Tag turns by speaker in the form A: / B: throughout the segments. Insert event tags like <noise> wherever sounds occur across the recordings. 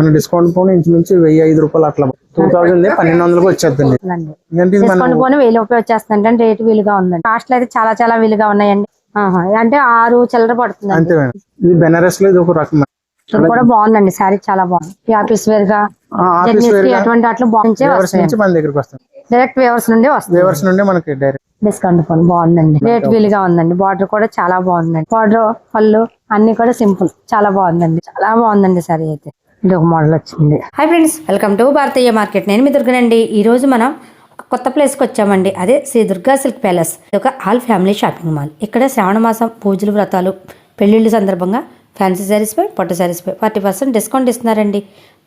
A: మన డిస్కౌంట్ పోను ఇంచుమించి వెయ్యి ఐదు రూపాయలు అట్లా టూ థౌసండ్ పన్నెండు వందలకి వచ్చేద్దండి. మనం
B: డిస్కౌంట్ పోనీ వెయ్యి రూపాయలు వచ్చేస్తుందండి. అంటే రేటు వీలుగా ఉందండి. కాస్ట్లు అయితే చాలా చాలా వీలుగా ఉన్నాయండి. అంటే ఆరు చిల్లర పడుతుందండి.
A: అంతే మేడం. ఇది బెనారస్లో ఇది ఒక రకం.
B: కూడా బాగుందండి. శారీ చాలా బాగుంది. ఈ ఆఫీస్ వేర్గా అటువంటి అట్లు
A: మన దగ్గరికి వస్తాం
B: డైరెక్ట్ వేవర్స్ నుండి వస్తుంది
A: వేవర్స్ నుండి మనకి డైరెక్ట్
B: డిస్కౌంట్ ఫోన్ బాగుందండి. రేట్ వీలుగా ఉందండి. బార్డర్ కూడా చాలా బాగుందండి. బార్డర్ పళ్ళు అన్ని కూడా సింపుల్. చాలా బాగుందండి. చాలా బాగుందండి సరే అయితే. ఇది ఒక మోడల్ వచ్చింది.
C: Hi friends welcome to Bharatiya market నేను మీ దుర్గనండి. ఈ రోజు మనం కొత్త ప్లేస్కి వచ్చామండి. అదే శ్రీ దుర్గా సిల్క్ ప్యాలెస్. ఇది ఒక ఆల్ ఫ్యామిలీ షాపింగ్ మాల్. ఇక్కడ శ్రావణ మాసం పూజలు వ్రతాలు పెళ్ళిళ్ళు సందర్భంగా ఫ్యాన్సీ శారీస్పై పట్టు శారీస్ పై ఫార్టీ పర్సెంట్ డిస్కౌంట్ ఇస్తున్నారండి.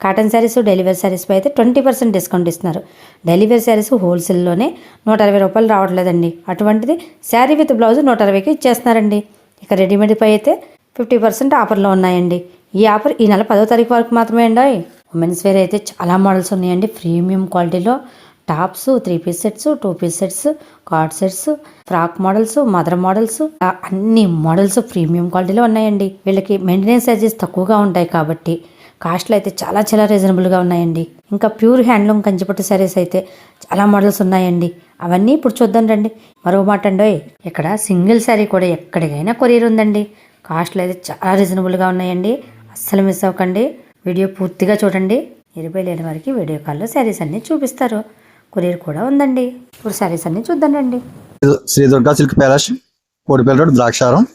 C: కాటన్ శారీస్ డెలివరీ శారీస్పై అయితే ట్వంటీ పర్సెంట్ డిస్కౌంట్ ఇస్తున్నారు. డెలివరీ శారీస్ హోల్సేల్లోనే నూట అరవై రూపాయలు రావట్లేదండి. అటువంటిది శారీ విత్ బ్లౌజ్ నూట అరవైకి ఇచ్చేస్తున్నారండి. ఇక రెడీమేడ్ పై అయితే ఫిఫ్టీ పర్సెంట్ ఆఫర్లో ఉన్నాయండి. ఈ ఆఫర్ ఈ నెల పదో తారీఖు వరకు మాత్రమే అండి ఉమెన్స్ వేర్ అయితే చాలా మోడల్స్ ఉన్నాయండి. ప్రీమియం క్వాలిటీలో tops three piece sets two piece sets cord sets frock models mother models అన్ని మోడల్స్ ప్రీమియం క్వాలిటీలో ఉన్నాయండి. వీళ్ళకి మెయింటెనెన్స్ చార్జెస్ తక్కువగా ఉంటాయి కాబట్టి కాస్ట్లు అయితే చాలా చాలా రీజనబుల్గా ఉన్నాయండి. ఇంకా ప్యూర్ హ్యాండ్లూమ్ కంచిపట్టు శారీస్ అయితే చాలా మోడల్స్ ఉన్నాయండి. అవన్నీ ఇప్పుడు చూద్దాం రండి. మరో మాట అండి ఇక్కడ సింగిల్ శారీ కూడా ఎక్కడికైనా కొరియర్ ఉందండి. కాస్ట్లు అయితే చాలా రీజనబుల్గా ఉన్నాయండి. అస్సలు మిస్ అవ్వకండి. వీడియో పూర్తిగా చూడండి. ఇరవై లేని వారికి వీడియో కాల్లో శారీస్ అన్నీ చూపిస్తారు. కొరియర్ కూడా ఉందండి. ఇప్పుడు శారీస్ అన్నీ చూద్దాం రండి.
D: Shri Durga silk palace Kodipalli road Draksharam.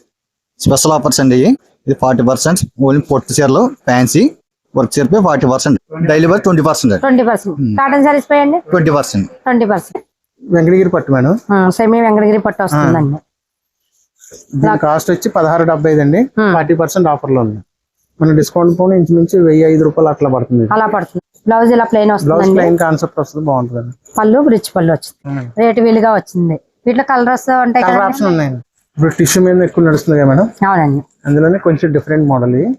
D: Special offers అండి. ఇది ఫార్టీ పర్సెంట్ ఓన్లీ పొట్టు చీరలు ఫ్యాన్సీ వర్క్ చీర పై forty percent. Daily work twenty percent
B: twenty percent. Cotton saris పై అండి?
D: Twenty percent
B: twenty percent.
A: Venkatagiri పట్టు మేడం.
B: సెమీ వెంకటగిరి పట్టు వస్తుందండి.
A: దీని కాస్ట్ వచ్చి పదహారు డెబ్బై ఐదు అండి.
B: Hmm.
A: ఫార్టీ పర్సెంట్ ఆఫర్లో ఉంది. మన డిస్కౌంట్ పోను ఇంచుమించి వెయ్యి ఐదు రూపాయలు అట్లా పడుతుంది.
B: అలా పడుతుంది. బ్లౌజ్ ఇలా ప్లెయిన్
A: బ్లౌజ్
B: వస్తుందండి.
A: ప్లెయిన్ కాన్సెప్ట్ వస్తుంది బాగుంటుంది
B: పళ్ళు రిచ్ పళ్ళు వచ్చింది. రేటు వీలుగా వచ్చింది. వీటిలో కలర్స్ ఉంటాయి
A: కలర్ ఆప్షన్ ఉన్నాయండి. ఇప్పుడు టిష్యూ మీద ఎక్కువ నడుస్తుంది కదా మేడం?
B: అవునండి.
A: అందులోనే కొంచెం డిఫరెంట్ మోడల్ ఇది.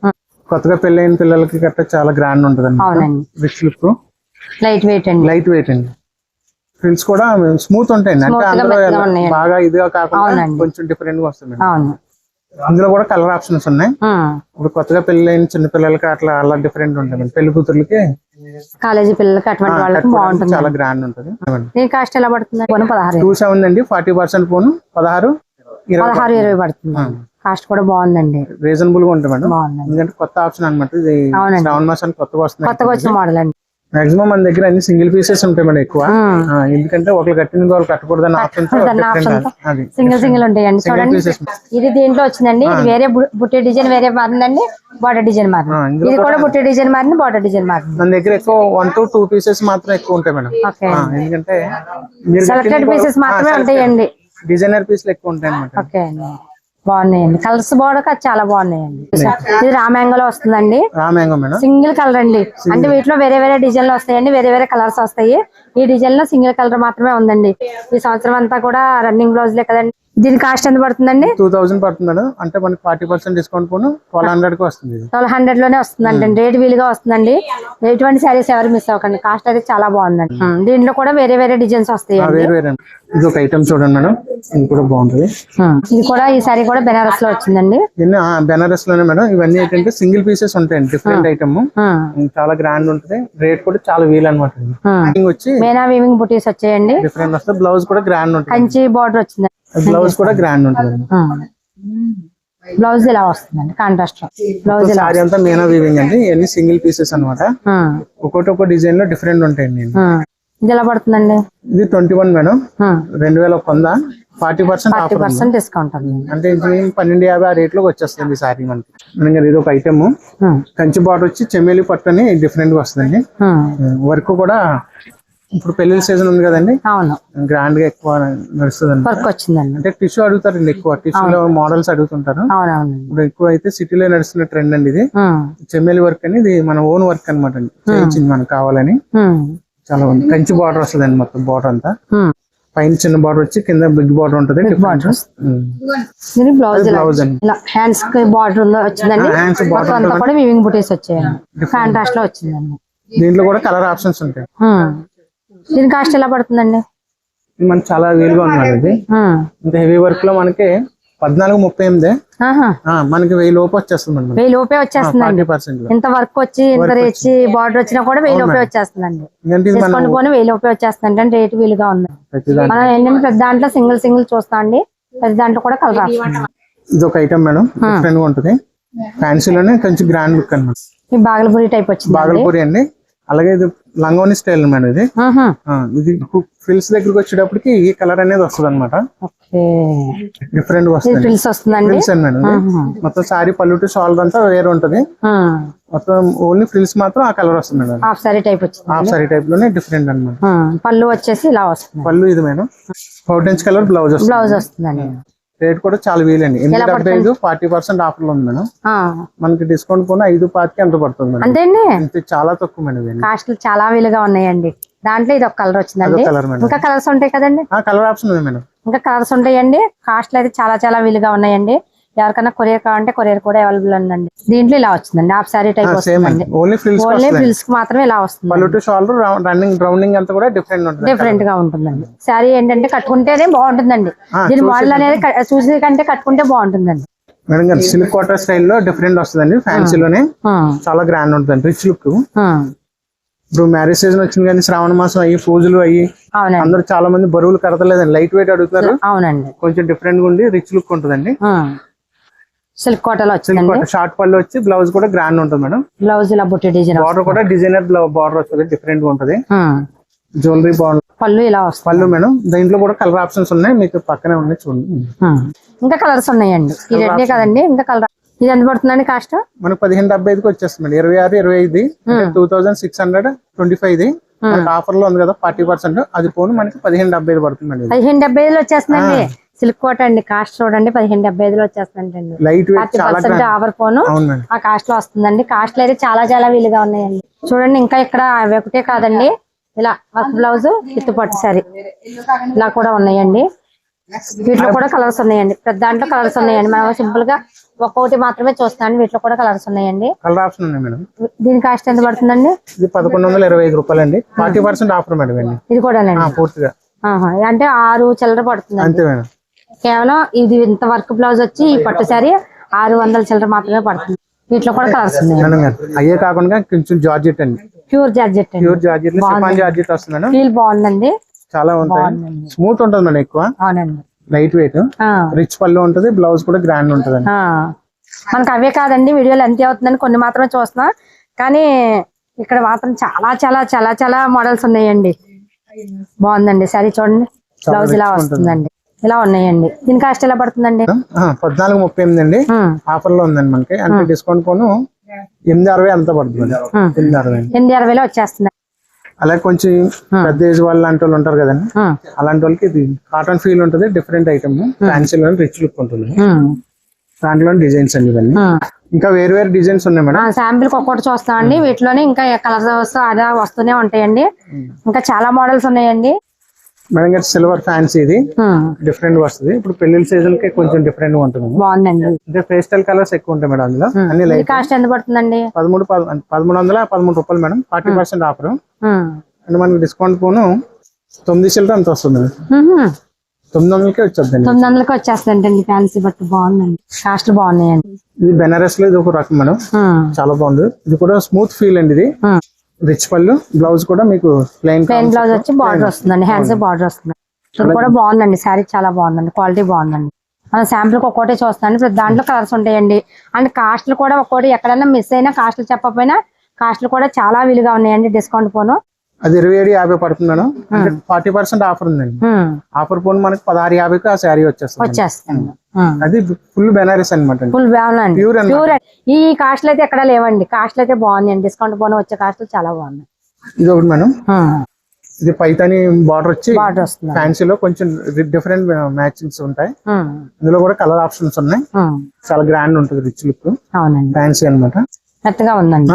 A: కొత్తగా పెళ్ళైన పిల్లలకి గట్రా చాలా గ్రాండ్ ఉంటుంది
B: అవునండి.
A: రిచ్ లుక్
B: లైట్ వెయిట్ అండి.
A: లైట్ వెయిట్ అండి. ఫ్రిల్స్ కూడా స్మూత్ ఉంటాయండి. అంటే
B: Smooth గా
A: అందులో
B: మెత్తగా
A: ఎలా-
B: ఉన్నాయండి.
A: బాగా ఇదిగా కాకుండా
B: అవునండి.
A: కొంచెం డిఫరెంట్గా వస్తుంది మేడం.
B: అవును.
A: అందులో కూడా కలర్ ఆప్షన్స్ ఉన్నాయి. ఇప్పుడు కొత్తగా పెళ్ళైన చిన్న పిల్లలకి అట్లా అలా డిఫరెంట్ ఉంటుంది. పెళ్ళి కూతుర్లకి
B: కాలేజీ పిల్లలకి అటువంటి వాళ్ళకి బాగుంటుంది.
A: చాలా గ్రాండ్ ఉంటుంది.
B: కాస్ట్ ఎలా పడుతుంది? పోను పదహారు.
A: టూ సెవెన్ అండి. ఫార్టీ పర్సెంట్ పోను పదహారు
B: పదహారు ఇరవై పడుతుంది. కాస్ట్ కూడా బాగుందండి.
A: రీజనబుల్గా ఉంటుంది మేడం. ఎందుకంటే కొత్త ఆప్షన్ అన్నమాట. ఇది. శ్రావణ మాసానికి కొత్తగా
B: కొత్తగా
A: వస్తున్నాయి
B: వచ్చిన మోడల్ అండి.
A: మాక్సిమం మన దగ్గర అన్ని సింగిల్ పీసెస్ ఉంటాయి మేడం ఎక్కువ. ఎందుకంటే ఒకరు కట్టిన వాళ్ళు కట్టకూడదని ఆప్షన్
B: సింగిల్ సింగిల్ ఉంటాయండి. చూడండి. ఇది దీంట్లో వచ్చిందండి. ఇది వేరే బుట్టే డిజైన్ వేరే మారిందండి. బార్డర్ డిజైన్ మారింది. ఇది కూడా బుట్టే డిజైన్ మారింది బార్డర్ డిజైన్ మారింది.
A: మన దగ్గర ఎక్కువ వన్ టు టూ పీసెస్ మాత్రం ఎక్కువ ఉంటాయి మేడం. ఎందుకంటే
B: సెలెక్టెడ్ పీసెస్ మాత్రమే ఉంటాయండి.
A: డిజైనర్ పీస్లు ఎక్కువ ఉంటాయి అనమాట
B: ఓకే అండి. బాగున్నాయండి. కలర్స్ బాగా చాలా బాగున్నాయండి. ఇది రామ్యాంగోలో వస్తుందండి. సింగిల్ కలర్ అండి. అంటే వీటిలో వేరే వేరే డిజైన్లు వస్తాయండి వేరే వేరే కలర్స్ వస్తాయి. ఈ డిజైన్లో సింగిల్ కలర్ మాత్రమే ఉందండి. ఈ సంవత్సరం అంతా కూడా రన్నింగ్ బ్లౌజ్లే కదండి. దీని కాస్ట్ ఎంత పడుతుందండి?
A: టూ థౌసండ్ పడుతుంది మేడం అంటే మనకి ఫార్టీ పర్సెంట్ డిస్కౌంట్ పోను. ట్వెల్వ్ హండ్రెడ్కి వస్తుంది
B: ట్వెల్వ్ హండ్రెడ్లోనే వస్తుందండి రేట్ వీలుగా వస్తుందండి. ఎటువంటి శారీస్ ఎవరు మిస్ అవ్వకండి. కాస్ట్ అయితే చాలా బాగుందండి. దీంట్లో కూడా వేరే వేరే డిజైన్స్
A: వేరే ఇది ఒక ఐటమ్ చూడండి మేడం. ఇది కూడా బాగుంటుంది.
B: ఇది కూడా ఈ సారీ కూడా బెనారస్లో వచ్చిందండి
A: బెనారస్లోనే మేడం. ఇవన్నీ ఏంటంటే సింగిల్ పీసెస్ ఉంటాయండి. Different item. చాలా గ్రాండ్ ఉంటుంది. రేట్ కూడా చాలా వీలు అనమాట. వచ్చి
B: మేనా వీవింగ్ బుటీస్ వచ్చాయండి.
A: డిఫరెంట్ వస్తుంది బ్లౌజ్ కూడా గ్రాండ్ ఉంటుంది.
B: కంచి బార్డర్ వచ్చిందండి.
A: బ్లౌజ్ కూడా గ్రాండ్ ఉంటుంది.
B: బ్లౌజ్ ఇలా వస్తుందండి? కాంట్రాస్ట్ బ్లౌజ్
A: సారీ అంతా మీనా వీవింగ్ అండి. ఇవన్నీ సింగిల్ పీసెస్ అన్నమాట.
B: ఉమ్,
A: ఒక్కొక్కటి ఒక్కో డిజైన్లో డిఫరెంట్ ఉంటాయండి.
B: ఇది ఎలా పడుతుందండి?
A: ఇది ట్వంటీ వన్ మేడం రెండు వేల ఒక వంద forty percent
B: forty percent discount
A: అంటే ఇంచుమించు పన్నెండు యాభై ఆ రేట్లోకి వచ్చేస్తుంది సారీ మనకి. ఇది ఒక ఐటమ్ కంచి బార్డర్ వచ్చి చెమేలి పట్టు అని డిఫరెంట్గా వస్తుందండి.
B: ఉమ్.
A: వర్క్ కూడా ఇప్పుడు పెళ్ళి సీజన్ ఉంది కదండి?
B: అవును.
A: గ్రాండ్గా ఎక్కువ నడుస్తుంది
B: వర్క్ వచ్చిందండి.
A: అంటే టిష్యూ అడుగుతారండి ఎక్కువ. టిష్యూలో మోడల్స్ అడుగుతుంటారు.
B: అవునవునండి
A: ఇప్పుడు ఎక్కువ అయితే సిటీలో నడుస్తున్న ట్రెండ్ అండి ఇది. చెమ్మేలి వర్క్ అని ఇది మన ఓన్ వర్క్ అనమాట అండి. చేయించింది మనకు కావాలని. చాలా ఉంది కంచి బార్డర్ వస్తుంది అండి మొత్తం బార్డర్ అంతా. పైన చిన్న బార్డర్ వచ్చి కింద బిగ్ బార్డర్ ఉంటుంది.
B: బార్డర్ బ్లౌజ్
A: అండి.
B: హ్యాండ్స్ బార్డర్ వచ్చిందండి. కూడా వివింగ్ బుటీస్ వచ్చాయండి. కాంట్రాస్ట్లో వచ్చిందండి.
A: దీంట్లో కూడా కలర్ ఆప్షన్స్ ఉంటాయి.
B: దీని కాస్ట్ ఎలా పడుతుందండి?
A: మనకి చాలా వీలుగా ఉన్నది ఇది. ఇంత హెవీ వర్క్లో మనకి పద్నాలుగు ముప్పై ఎనిమిది. మనకి వెయ్యి లోపు వచ్చేస్తుంది
B: వెయ్యి లోపే వచ్చేస్తుందండి. ఇంత వర్క్ వచ్చి ఇంత రేచి బార్డర్ వచ్చినా కూడా వెయ్యి లోపే వచ్చేస్తుందండి. పోనీ వెయ్యి లోపే వచ్చేస్తుంది అంటే రేటు వీలుగా ఉంది. మనం ఏంటంటే పెద్ద దాంట్లో సింగిల్ సింగిల్ చూస్తాం అండి. పెద్ద దాంట్లో కూడా కలర్
A: ఇది ఒక ఐటమ్ మేడం. డిఫరెంట్గా ఉంటుంది. ఫ్యాన్సీలోనే కొంచెం గ్రాండ్ లుక్ అనమాట
B: ఈ బాగలపూరి టైప్ వచ్చింది
A: బాగల్పూరి అండి. అలాగే ఇది లంగోని స్టైల్ మేడం ఇది. ఇది ఫిల్స్ దగ్గరికి వచ్చేటప్పటికి ఈ కలర్ అనేది వస్తుంది అనమాట డిఫరెంట్ వస్తుంది
B: వస్తుందండి?
A: అండి మేడం.
B: ఆహా.
A: మొత్తం సారీ పళ్ళు షాల్ అంతా వేరే ఉంటది. మొత్తం ఓన్లీ ఫ్రిల్స్ మాత్రం ఆ కలర్ వస్తుంది మేడం.
B: హాఫ్ సారీ టైప్ వచ్చింది
A: హాఫ్ సారీ టైప్లోనే డిఫరెంట్ అనమాట.
B: పళ్ళు వచ్చేసి ఇలా వస్తుంది.
A: పళ్ళు ఇది మేడం. ఫౌంటైన్స్ కలర్ బ్లౌజ్ వస్తుంది.
B: బ్లౌజ్ వస్తుందండి.
A: రేట్ కూడా చాలా వీలండి ఎనిమిది డెబ్బై ఐదు ఫార్టీ పర్సెంట్ ఆఫర్లో ఉంది మేడం. మనకి డిస్కౌంట్ పోయిన ఐదు పాతికి ఎంత పడుతుంది
B: అంతేండి?
A: ఇంత చాలా తక్కువ మేడం
B: కాస్ట్లు చాలా వీలుగా ఉన్నాయండి. దాంట్లో ఇది ఒక కలర్ వచ్చిందండి. ఇంకా కలర్స్ ఉంటాయి కదండి?
A: కలర్ ఆప్షన్ ఉంది మేడం.
B: ఇంకా కలర్స్ ఉంటాయండి. కాస్ట్లు అయితే చాలా చాలా వీలుగా ఉన్నాయండి. ఎవరికైనా కొరియర్ కావాలంటే కొరియర్ కూడా అవైలబుల్ ఉందండి. దీంట్లో ఇలా వచ్చిందండి. హాఫ్ సారీ టైప్ వస్తుందండి.
A: ఓన్లీ
B: ఫ్రిల్స్కి మాత్రమే ఇలా వస్తుంది
A: రన్నింగ్ రౌండింగ్ అంతా కూడా డిఫరెంట్
B: డిఫరెంట్గా ఉంటుందండి. శారీ ఏంటంటే కట్టుకుంటేనే బాగుంటుందండి. దీని మోడల్ అనేది క- చూసే కంటే కట్టుకుంటే బాగుంటుందండి.
A: మేడం గారు సిల్క్ కోటర్ స్టైల్లో డిఫరెంట్ వస్తుందండి. ఫ్యాన్సీలోనే చాలా గ్రాండ్ ఉంటుంది రిచ్ లుక్ ఇప్పుడు మ్యారేజ్ సీజన్ వచ్చింది కానీ శ్రావణ మాసం అయ్యి పూజలు అయ్యి అందరూ చాలా మంది బరువులు కడతలేదండి. లైట్ వెయిట్ అడుగుతారు
B: అవునండి.
A: కొంచెం డిఫరెంట్గా ఉండి రిచ్ లుక్ ఉంటుందండి.
B: సిల్క్ కోటలో
A: సిల్క్
B: వచ్చిందండి.
A: కోట షార్ట్ పళ్ళు వచ్చి బ్లౌజ్ కూడా గ్రాండ్ ఉంటుంది మేడం.
B: బ్లౌజ్ ఇలా బుట్టి డిజైన్
A: బార్డర్ కూడా డిజైనర్ బార్డర్ వస్తుంది డిఫరెంట్గా ఉంటుంది. జ్యువెలరీ బార్డర్
B: పళ్ళు ఇలా వస్తుంది
A: పళ్ళు మేడం దీంట్లో కూడా కలర్ ఆప్షన్స్ ఉన్నాయి మీకు పక్కనే ఉన్నాయి చూడండి.
B: ఇంకా కలర్స్ ఉన్నాయండి. ఈ రెడ్డే కదండి ఇంకా కలర్ ఇది ఎంత పడుతుందండి కాస్ట్
A: మనకు పదిహేను డెబ్బై ఐదుకి వచ్చేస్తుంది మేడం. ఇరవై ఆరు ఇరవై ఐదు. Two thousand six hundred twenty five ఇది. ఆఫర్లో ఉంది కదా ఫార్టీ పర్సెంట్ అది పోను మనకి పదిహేను డెబ్బై ఐదు పడుతుంది
B: పదిహేను డెబ్బై ఐదులో వచ్చేస్తుందండి. సిల్క్ కోట అండి కాస్ట్ చూడండి పదిహేను డెబ్బై ఐదులో వచ్చేస్తుందండి. పర్సెంట్
A: గ్రాండ్
B: ఆఫర్
A: మేడం
B: ఆ కాస్ట్లో వస్తుందండి. కాస్ట్లు అయితే చాలా చాలా వీలుగా ఉన్నాయండి. చూడండి ఇంకా ఇక్కడ అవి ఒకటే కాదండి. ఇలా వర్క్ బ్లౌజ్ విత్ పట్టు సారీ ఇలా కూడా ఉన్నాయండి. వీటిలో కూడా కలర్స్ ఉన్నాయండి. పెద్ద దాంట్లో కలర్స్ ఉన్నాయండి. మనం సింపుల్గా ఒక్కొక్కటి మాత్రమే చూస్తాను వీటిలో కూడా కలర్స్ ఉన్నాయండి.
A: కలర్ ఆప్షన్ ఉన్నాయి మేడం.
B: దీని కాస్ట్ ఎంత పడుతుందండి?
A: ఇది పదకొండు వందల ఇరవై ఐదు రూపాయలు అండి ఫార్టీ పర్సెంట్ ఆఫర్ మేడం
B: ఇది. కూడానండి.
A: పూర్తిగా.
B: అంటే ఆరు చిల్లర పడుతుందండి.
A: అంతే మేడం.
B: కేవలం ఇది ఇంత వర్క్ బ్లౌజ్ వచ్చి ఈ పట్టు సారీ ఆరు వందల చిల్లర మాత్రమే పడుతుంది. వీటిలో కూడా కలర్స్ ఉన్నాయి.
A: అయ్యే కాకుండా కొంచెం జార్జెట్ అండి.
B: Pure georgette
A: pure georgette georgette వస్తుంది
B: ఫీల్ బాగుందండి.
A: చాలా ఉంటాయి. స్మూత్ ఉంటుంది మేడం ఎక్కువ.
B: అవునండి.
A: లైట్ వెయిట్ రిచ్ పళ్ళు ఉంటుంది బ్లౌజ్ కూడా గ్రాండ్ ఉంటుంది.
B: మనకు అవే కాదండి వీడియోలు ఎంత అవుతుందని కొన్ని మాత్రమే చూస్తున్నాం. కానీ ఇక్కడ మాత్రం చాలా చాలా చాలా చాలా మోడల్స్ ఉన్నాయండి. బాగుందండి సరే చూడండి. బ్లౌజ్ ఇలా వస్తుందండి. ఇలా ఉన్నాయండి. దీని కాస్ట్ ఎలా పడుతుందండి?
A: పద్నాలుగు ముప్పై ఎనిమిది అండి. ఆఫర్లో ఉందండి మనకి. అంటే డిస్కౌంట్ పోను ఎనిమిది అరవై అంత పడుతుంది. ఎనిమిది అరవై.
B: ఎనిమిది అరవైలో వచ్చేస్తుంది
A: అలాగే కొంచెం పెద్ద ఏజ్ వాళ్ళు లాంటి వాళ్ళు ఉంటారు కదండి. అలాంటి వాళ్ళకి ఇది కాటన్ ఫీల్ ఉంటుంది డిఫరెంట్ ఐటమ్ ఫ్యాన్సీలో రిచ్ లుక్ ఉంటుంది దాంట్లో డిజైన్స్ అండి ఇవన్నీ. ఇంకా వేరు వేరు డిజైన్స్ ఉన్నాయి మేడం.
B: శాంపిల్ ఒక్కొక్కటి చూస్తామండి. వీటిలోనే ఇంకా కలర్స్ అలా వస్తూనే ఉంటాయండి. ఇంకా చాలా మోడల్స్ ఉన్నాయండి.
A: మేడం గారు సిల్వర్ ఫ్యాన్సీ ఇది. డిఫరెంట్ వస్తుంది. ఇప్పుడు పెళ్ళిళ్ళ సీజన్కి కొంచెం డిఫరెంట్గా ఉంటుంది
B: బాగుందండి.
A: అంటే పేస్టల్ కలర్స్ ఎక్కువ ఉంటాయి మేడం అందులో. అన్ని లైట్
B: కాస్ట్ ఎంత పడుతుందండి?
A: పదమూడు పద- పదమూడు వందల పదమూడు రూపాయలు మేడం. Forty percent offer. అంటే మనకి డిస్కౌంట్ పోను తొమ్మిది చిల్లర అంత వస్తుంది. తొమ్మిది వందలకే వచ్చేద్దండి
B: తొమ్మిది వందలకి వచ్చేస్తుందండి ఫ్యాన్సీ బట్టు. బాగుందండి. కాస్ట్లు బాగున్నాయండి.
A: ఇది బెనారస్లో ఇది ఒక రకం మేడం. చాలా బాగుంది. ఇది కూడా స్మూత్ ఫీల్ అండి ఇది. రిచ్ పళ్ళు బ్లౌజ్ కూడా మీకు ప్లెయిన్
B: ప్లెయిన్ బ్లౌజ్ వచ్చి బార్డర్ వస్తుందండి హ్యాండ్స్ బార్డర్ వస్తుంది. ఇది కూడా బాగుందండి శారీ చాలా బాగుందండి క్వాలిటీ బాగుందండి. మనం శాంపుల్ ఒక్కోటే చూస్తాను ఇప్పుడు దాంట్లో కలర్స్ ఉంటాయండి. అండ్ కాస్ట్లు కూడా ఒక్కోటి ఎక్కడైనా మిస్ అయినా కాస్ట్లు చెప్పకపోయినా కాస్ట్లు కూడా చాలా విలుగా ఉన్నాయండి డిస్కౌంట్ పోను.
A: అది ఇరవై ఏడు యాభై పడుతుంది మేడం ఫార్టీ పర్సెంట్ ఆఫర్ ఉందండి. ఆఫర్ పోను మనకి పదహారు యాభైకి ఆ శారీ వచ్చేస్తుంది. అది ఫుల్ బెనారస్ అనమాట
B: ఫుల్
A: ప్యూర్.
B: ప్యూర్ ఈ కాస్ట్లు అయితే ఎక్కడ లేవండి. కాస్ట్లు అయితే బాగున్నాయండి డిస్కౌంట్ పోను వచ్చే కాస్ట్లు చాలా బాగున్నాయి.
A: ఇది ఒకటి మేడం. ఇది పైతాని బార్డర్ వచ్చి ఫ్యాన్సీలో కొంచెం డిఫరెంట్ మ్యాచింగ్స్ ఉంటాయి. ఇందులో కూడా కలర్ ఆప్షన్స్ ఉన్నాయి. చాలా గ్రాండ్ ఉంటుంది రిచ్ లుక్. ఫ్యాన్సీ అనమాట
B: మెత్తగా ఉందండి.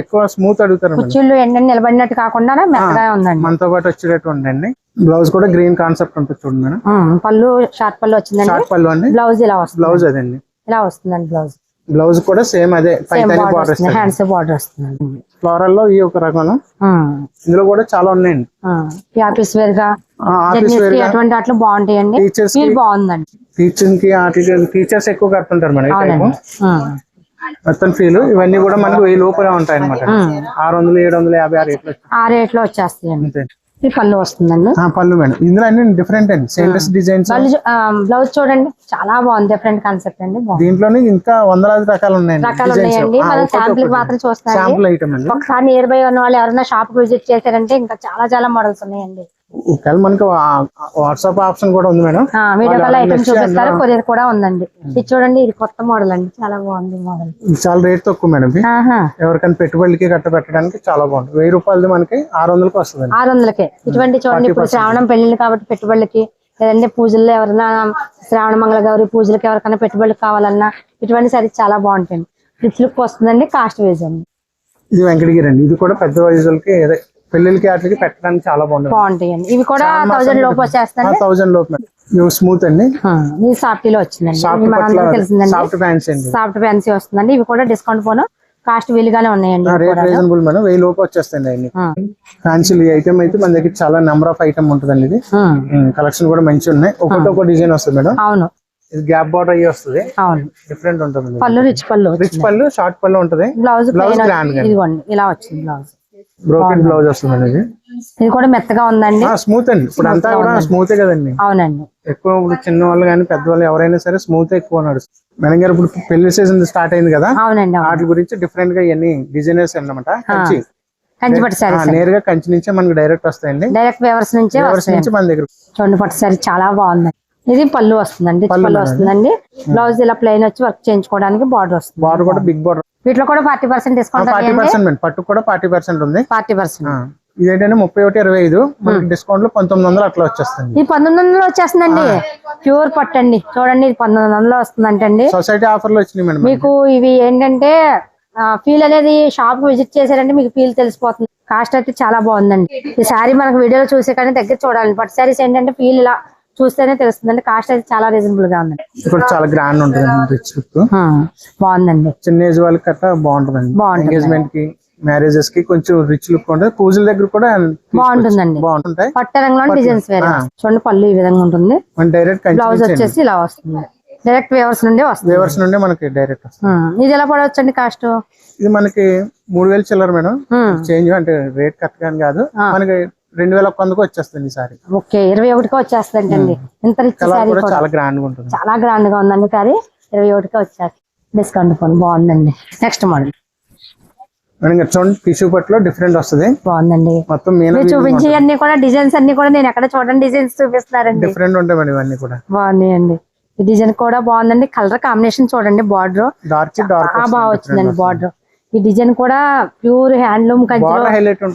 A: ఎక్కువ స్మూత్ అడుగుతారు
B: కుర్చీలు ఎండని నిలబడినట్టు కాకుండా మెత్తగా ఉందండి.
A: మనతో పాటు వచ్చేటట్టు ఉండండి. బ్లౌజ్ కూడా గ్రీన్ కాన్సెప్ట్ ఉంటుంది చూడండి
B: పళ్ళు షార్ట్ పళ్ళు వచ్చిందండి.
A: షార్ట్ పళ్ళు అండి.
B: బ్లౌజ్ ఇలా వస్తుంది.
A: బ్లౌజ్ అదండి.
B: ఇలా వస్తుందండి బ్లౌజ్
A: బ్లౌజ్ కూడా సేమ్ అదే.
B: బార్డర్ హ్యాండ్స్ బార్డర్ వస్తుంది.
A: ఫ్లోరల్లో ఈ ఒక రకం. ఇందులో కూడా చాలా ఉన్నాయండి.
B: ఆఫీస్ వేర్గా అటువంటి బాగుంటాయండి.
A: టీచర్స్
B: బాగుందండి.
A: టీచింగ్కి టీచర్స్ ఎక్కువ కడుతుంటారు మేడం మొత్తం ఫీల్ ఇవన్నీ కూడా మనకి వెయ్యి లోపల ఉంటాయి అనమాట ఆరు వందలు ఏడు వందల యాభై ఆ రేట్లు
B: ఆ రేట్లో వచ్చేస్తాయండి.
A: అంతే.
B: ఈ పళ్ళు వస్తుందండి.
A: పళ్ళు మేడం. ఇందులో అన్ని డిఫరెంట్ అండి. సేంటెస్ డిజైన్స్
B: బ్లౌజ్ చూడండి. చాలా బాగుంది. డిఫరెంట్ కాన్సెప్ట్ అండి.
A: దీంట్లోనే ఇంకా వందలాది రకాలు ఉన్నాయండి.
B: రకాలు ఉన్నాయండి. మనం శాంపుల్ మాత్రం
A: అండి.
B: ఒకసారి నియర్ బై ఉన్న వాళ్ళు ఎవరైనా షాప్ విజిట్ చేశారంటే ఇంకా చాలా చాలా మోడల్స్ ఉన్నాయండి.
A: ఒకవేళ మనకి వాట్సాప్ ఆప్షన్ కూడా ఉంది మేడం.
B: వీడియో కాల్ ఐటమ్ చూపిస్తారు కొరియర్ కూడా ఉందండి. ఇది చూడండి ఇది కొత్త మోడల్ అండి. చాలా బాగుంది మోడల్.
A: చాలా రేట్ తక్కువ మేడం ఎవరికైనా పెట్టుబడికి కట్ట పెట్టడానికి చాలా బాగుంటుంది వెయ్యి రూపాయలది మనకి ఆరు వందలకి వస్తుందండి.
B: ఆరు వందలకే ఇటువంటి చూడండి ఇప్పుడు శ్రావణం పెళ్ళిళ్ళు కాబట్టి పెట్టుబడులకి లేదంటే పూజల్లో ఎవరైనా శ్రావణ మంగళ గౌరి పూజలకి ఎవరికైనా పెట్టుబడులు కావాలన్నా ఇటువంటి సరి చాలా బాగుంటుంది రిచ్ లుక్ వస్తుందండి కాస్ట్ వేజ్ అండి.
A: ఇది వెంకటగిరి అండి. ఇది కూడా పెద్ద వయసులకి పెళ్ళిళ్ళకి వాటికి పెట్టడానికి చాలా బాగుంటుంది
B: బాగుంటాయండి. ఇవి కూడా థౌజండ్ లోపు
A: ఇవి స్మూత్ అండి.
B: ఇది వచ్చిందండి.
A: సాఫ్ట్
B: మనందరికీ తెలిసిందండి.
A: సాఫ్ట్ ఫ్యాన్స్
B: సాఫ్ట్ ఫ్యాన్సీ వస్తుందండి. ఇవి కూడా డిస్కౌంట్ పోను. కాస్ట్ వీలుగానే ఉన్నాయండి
A: రేట్. Reasonable madam. వెయ్యి లోపు వచ్చేస్తాయండి అన్ని. ఫ్యాన్సీ ఐటమ్ అయితే మన దగ్గర చాలా నెంబర్ ఆఫ్ ఐటమ్ ఉంటుందండి ఇది. కలెక్షన్ కూడా మంచి ఉన్నాయి. ఒక్కొక్క ఒక డిజైన్ వస్తుంది మేడం.
B: అవును.
A: ఇది గ్యాప్ బార్డర్ అయ్యి వస్తుంది.
B: అవును.
A: డిఫరెంట్ ఉంటుంది
B: పళ్ళు రిచ్ పళ్ళు
A: రిచ్ పళ్ళు షార్ట్ పళ్ళు ఉంటుంది.
B: బ్లౌజ్. ఇదిగోండి ఇలా వచ్చింది బ్లౌజ్
A: బ్రోకెన్ బ్లౌజ్ వస్తుంది ఇది.
B: ఇది కూడా మెత్తగా ఉందండి.
A: స్మూత్ అండి. ఇప్పుడు అంతా కూడా స్మూత్ కదండి.
B: అవునండి.
A: ఎక్కువ ఇప్పుడు చిన్న వాళ్ళు కానీ పెద్దవాళ్ళు ఎవరైనా సరే స్మూత్ ఎక్కువ నడుస్తుంది మేడం గారు ఇప్పుడు పెళ్ళి సీజన్ స్టార్ట్ అయింది కదా?
B: అవునండి అవును.
A: వాటి గురించి డిఫరెంట్గా ఇవన్నీ డిజైనర్స్ అన్నమాట. కంచి. ఆ,
B: శారీస్
A: నేరుగా కంచి నుంచే మనకి డైరెక్ట్ వస్తాయండి.
B: డైరెక్ట్ వేవర్స్ నుంచే
A: నుంచి మన దగ్గర
B: చూడండి పట్టు శారీ చాలా బాగుంది ఇది పళ్ళు వస్తుందండి
A: పళ్ళు.
B: వస్తుందండి. బ్లౌజ్ ఇలా ప్లెయిన్ వచ్చి వర్క్ చేయించుకోవడానికి బార్డర్ వస్తుంది.
A: బార్డర్ కూడా బిగ్ బార్డర్
B: వీటిలో కూడా forty percent discount
A: forty percent పట్టు కూడా ఫార్టీ పర్సెంట్ ఉంది.
B: Forty percent.
A: ఇదేంటంటే ముప్పై ఒకటి ఇరవై ఐదు. మనకి డిస్కౌంట్లో పంతొమ్మిది వందలు అట్లా వచ్చేస్తుంది.
B: ఇది పంతొమ్మిది వందలు వచ్చేస్తుందండి. ప్యూర్ పట్టు అండి చూడండి ఇది పంతొమ్మిది వందలు వస్తుందంటండి
A: సొసైటీ ఆఫర్లో వచ్చినాయి మేడం
B: మీకు ఇవి ఏంటంటే ఫీల్ అనేది షాప్ విజిట్ చేశారంటే మీకు ఫీల్ తెలిసిపోతుంది. కాస్ట్ అయితే చాలా బాగుందండి. ఈ శారీ మనకు వీడియోలో చూసే కానీ దగ్గర చూడాలి పట్టు శారీస్ ఏంటంటే ఫీల్ ఇలా చూస్తేనే తెలుస్తుందండి. కాస్ట్ అయితే చాలా రీజనబుల్గా ఉందండి.
A: ఇది కూడా చాలా గ్రాండ్ ఉంటుంది రిచ్ లుక్
B: బాగుందండి.
A: చిన్న ఏజ్ వాళ్ళకి కట్ట బాగుంటుందండి.
B: బాగుంటుంది.
A: ఎంగేజ్మెంట్కి మ్యారేజెస్కి కొంచెం రిచ్ లుక్ ఉంటుంది. పూజల దగ్గర కూడా
B: బాగుంటుందండి.
A: బాగుంటాయి
B: పట్టు రంగులో డిజైన్స్ వేరే
A: ఆ.
B: చూడండి పళ్ళు ఈ విధంగా ఉంటుంది.
A: మన డైరెక్ట్
B: బ్లౌజ్ వచ్చేసి ఇలా వస్తుంది. డైరెక్ట్ వేవర్స్ నుండి వస్తుంది.
A: వేవర్స్ నుండి మనకి డైరెక్ట్ వస్తుంది.
B: ఇది ఎలా పడవచ్చండి కాస్ట్?
A: ఇది మనకి మూడు వేలు చిల్లర మేడం. చేంజ్ అంటే రేట్ కరెక్ట్ కానీ కాదు. మనకి రెండు వేల వందకు వచ్చేస్తుంది ఈసారి
B: ఓకే ఇరవై ఒకటికి వచ్చేస్తుందండి. ఇంత రిచ్
A: చాలా గ్రాండ్గా ఉంటుంది.
B: చాలా గ్రాండ్గా ఉందండి సారీ ఇరవై ఒకటికి వచ్చేస్తుంది. డిస్కౌంట్ ఫోన్ బాగుందండి. నెక్స్ట్ మోడల్
A: చూడండి టిష్యూ పట్టులో డిఫరెంట్ వస్తుంది.
B: బాగుందండి.
A: మొత్తం
B: చూపించే అన్ని కూడా డిజైన్స్ అన్ని కూడా నేను ఎక్కడ చూడండి డిజైన్స్ చూపిస్తున్నారండి.
A: డిఫరెంట్ ఉంటాయి ఇవన్నీ కూడా.
B: బాగున్నాయండి. ఈ డిజైన్ కూడా బాగుందండి. కలర్ కాంబినేషన్ చూడండి బార్డర్
A: డార్క్ డార్క్
B: బాగా వచ్చిందండి బార్డర్ ఈ డిజైన్ కూడా ప్యూర్ హ్యాండ్లూమ్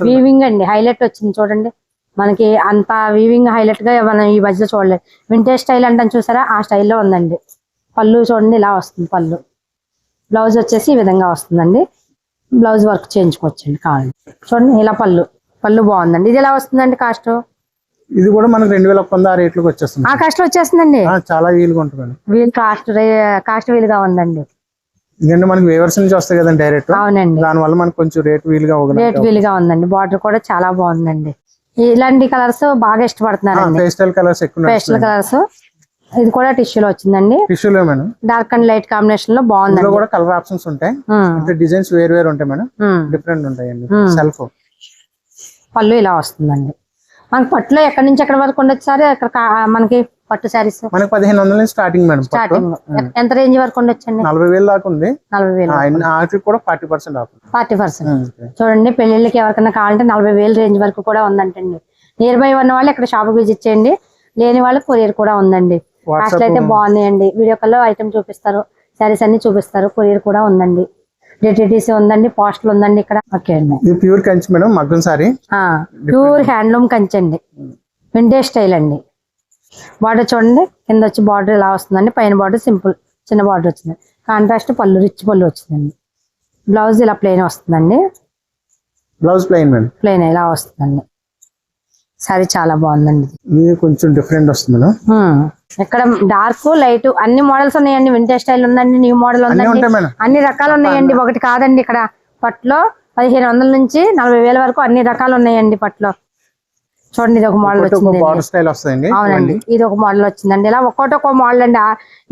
B: వీవింగ్ అండి. హైలైట్ వచ్చింది చూడండి. మనకి అంత వీవింగ్ హైలైట్గా మనం ఈ మధ్యలో చూడలేదు. వింటేజ్ స్టైల్ అంటాం చూసారా? ఆ స్టైల్లో ఉందండి. పళ్ళు చూడండి ఇలా వస్తుంది పళ్ళు. బ్లౌజ్ వచ్చేసి ఈ విధంగా వస్తుందండి. బ్లౌజ్ వర్క్ చేయించుకోవచ్చండి కావాలి. చూడండి ఇలా పళ్ళు. పళ్ళు బాగుందండి. ఇది ఎలా వస్తుందండి కాస్ట్
A: ఇది కూడా మనకి రెండు వేల ఆ రేట్లకు వచ్చేస్తుంది.
B: ఆ కాస్ట్ వచ్చేస్తుందండి?
A: చాలా వీలుగా ఉంటుంది
B: వీల్ కాస్ట్ కాస్ట్ వీలుగా ఉందండి.
A: ఎందుకంటే మనకి వేవర్స్ నుంచి వస్తాయి కదండి డైరెక్ట్
B: అవునండి.
A: దాని వల్ల మనకు కొంచెం రేట్ వీలుగా
B: రేట్ వీలుగా ఉందండి. బార్డర్ కూడా చాలా బాగుందండి. ఇలాంటి కలర్స్ బాగా ఇష్టపడుతున్నారండి.
A: పేస్టల్ కలర్స్ ఎక్కువ
B: పేస్టల్ కలర్స్ ఇది కూడా టిష్యూలో వచ్చిందండి.
A: టిష్యూలో మేడం.
B: డార్క్ అండ్ లైట్
A: కాంబినేషన్లో
B: బాగుందండి.
A: కూడా కలర్ ఆప్షన్స్ ఉంటాయి. అంటే డిజైన్స్ వేరు వేరు ఉంటాయి మేడం. డిఫరెంట్ ఉంటాయండి. సెల్ఫ్
B: పళ్ళు ఇలా వస్తుందండి. మనకి పట్టులో ఎక్కడి నుంచి ఎక్కడి వరకు ఉండొచ్చు సార్? అక్కడ మనకి పట్టు శారీస్
A: మనకి పదిహేను వందల నుంచి స్టార్టింగ్ మేడం.
B: స్టార్టింగ్ ఎంత రేంజ్ వరకు ఉండొచ్చండి?
A: నలభై వేలు దాకా ఉంది.
B: నలభై వేలు
A: కూడా forty percent off
B: forty percent. చూడండి పెళ్ళిళ్ళకి ఎవరికైనా కావాలంటే నలభై వేలు రేంజ్ వరకు కూడా ఉందంటండి. నియర్ బై ఉన్న వాళ్ళు ఇక్కడ షాప్ విజిట్ చేయండి. లేని వాళ్ళు కొరియర్ కూడా ఉందండి. కాస్ట్ అయితే బాగున్నాయండి. వీడియో కాల్లో ఐటమ్ చూపిస్తారు శారీస్ అన్ని చూపిస్తారు కొరియర్ కూడా ఉందండి. డిటిటీసీ ఉందండి పోస్టల్ ఉందండి ఇక్కడ. ఓకే అండి.
A: ఇది ప్యూర్ కంచి మేడం మగ్గం సారీ
B: ప్యూర్ హ్యాండ్లూమ్ కంచండి. వింటేజ్ స్టైల్ అండి. బార్డర్ చూడండి కింద వచ్చి బార్డర్ ఇలా వస్తుందండి? పైన బార్డర్ సింపుల్ చిన్న బార్డర్ వచ్చింది. కాంట్రాస్ట్ పళ్ళు రిచ్ పళ్ళు వచ్చిందండి. బ్లౌజ్ ఇలా ప్లెయిన్ వస్తుందండి.
A: Blouse plain madam.
B: ప్లెయిన్ ఇలా వస్తుందండి? సారీ చాలా బాగుందండి. ఇది.
A: కొంచెం డిఫరెంట్ వస్తుంది మేడం.
B: హ్మ్. ఇక్కడ డార్క్ లైట్ అన్ని మోడల్స్ ఉన్నాయండి. వింటేజ్ స్టైల్ ఉందండి న్యూ మోడల్ ఉందండి. అన్ని రకాలు ఉన్నాయండి. ఒకటి కాదండి ఇక్కడ పట్లో పదిహేను వందల నుంచి నలభై వేల వరకు అన్ని రకాలు ఉన్నాయండి పట్లో చూడండి ఇది ఒక మోడల్ వచ్చింది అవునండి ఇది ఒక మోడల్ వచ్చిందండి. ఇలా ఒక్కోటి ఒక్కో మోడల్ అండి.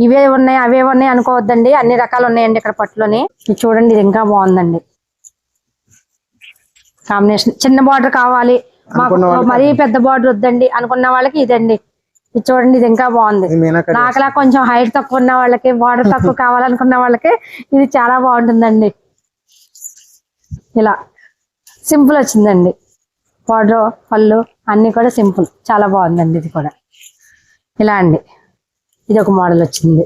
B: ఇవే ఉన్నాయి అవే ఉన్నాయి అనుకోవద్దండి. అన్ని రకాలు ఉన్నాయండి ఇక్కడ పట్టులోని. ఇది చూడండి ఇది ఇంకా బాగుందండి. కాంబినేషన్ చిన్న బార్డర్ కావాలి. మాకు మరీ పెద్ద బార్డర్ వద్దండి. అనుకున్న వాళ్ళకి ఇదండి. ఇది చూడండి ఇది ఇంకా బాగుంది. నాకులా కొంచెం హైట్ తక్కువ ఉన్న వాళ్ళకి బార్డర్ తక్కువ <laughs> కావాలనుకున్న వాళ్ళకి ఇది చాలా బాగుంటుందండి. ఇలా. సింపుల్ వచ్చిందండి. బార్డర్ పళ్ళు. అన్ని కూడా సింపుల్. చాలా బాగుందండి ఇది కూడా. ఇలా అండి. ఇది ఒక మోడల్ వచ్చింది.